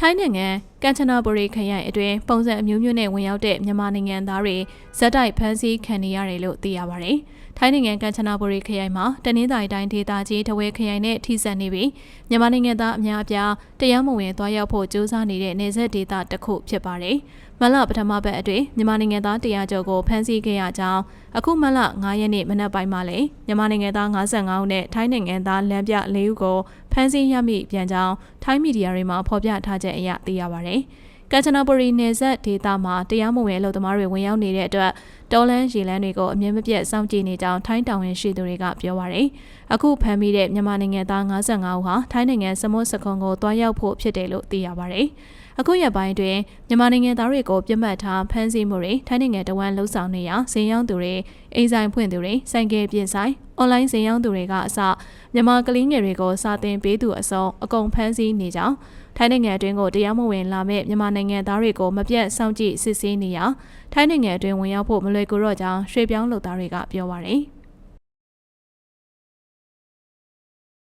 ထိုင်းနိုင်ငံကန်ချနာဘူရီခရိုင်အတွင်းပုံစံအမျိုးမျိုးနဲ့ဝင်ရောက်တဲ့မြန်မာနိုင်ငံသားတွေဇက်တိုက်ဖမ်းဆီးခံနေရတယ်လို့သိရပါတယ်။ ထိုင်းနိုင်ငံကန်ချနာဘူရီခရိုင်မှာတနင်္သာရီတိုင်းဒေသကြီးတဝဲခရိုင်နဲ့ထိစပ်နေပြီးမြန်မာနိုင်ငံသားအများအပြားတရားမဝင်သွားရောက်ဖို့ကြိုးစားနေတဲ့နေဆက်ဒေသတစ်ခုဖြစ်ပါတယ်။မလပထမဘက်အတွင်းမြန်မာနိုင်ငံသားတရားကျော်ကိုဖမ်းဆီးခဲ့ရကြောင်းအခုမလ9ရက်နေ့မနက်ပိုင်းမှာလည်းမြန်မာနိုင်ငံသား55ဦးနဲ့ထိုင်းနိုင်ငံသားလမ်းပြ4ဦးကိုဖမ်းဆီးရမိပြန်ကြောင်းထိုင်းမီဒီယာတွေမှာဖော်ပြထားချက်အရသိရပါဗျ။ ကမ်ချနာဘူရီနယ်စပ်ဒေသမှာတရားမဝင်အလုပ်သမားတွေဝင်ရောက်နေတဲ့အတွက်တော်လန်းရေလန်းတွေကိုအမြင့်မပြတ်စောင့်ကြည့်နေကြောင်းထိုင်းတောင်ဝင်ရှိသူတွေကပြောပါရယ်အခုဖမ်းမိတဲ့မြန်မာနိုင်ငံသား55ဦးဟာထိုင်းနိုင်ငံစမွတ်စခွန်ကိုတွားရောက်ဖို့ဖြစ်တယ်လို့သိရပါရယ် အခုရက်ပိုင်းတွင်မြန်မာနိုင်ငံသားတွေကိုပြတ်မှတ်ထားဖမ်းဆီးမှုတွေထိုင်းနိုင်ငံတဝန်းလှုပ်ဆောင်နေရာဈေးရောင်းသူတွေအိမ်ဆိုင်ဖွင့်သူတွေဆိုင်ကယ်ပြင်ဆိုင်အွန်လိုင်းဈေးရောင်းသူတွေကအစမြန်မာကလေးငယ်တွေကိုစာသင်ပေးသူအစုံအကုန်ဖမ်းဆီးနေကြောင်းထိုင်းနိုင်ငံအတွင်းကိုတရားမဝင်လာမဲ့မြန်မာနိုင်ငံသားတွေကိုမပြတ်စောင့်ကြည့်စစ်ဆေးနေရာထိုင်းနိုင်ငံအတွင်းဝင်ရောက်ဖို့မလွယ်ကူတော့ကြောင်းရွှေပြောင်းလုပ်သားတွေကပြောပါရယ်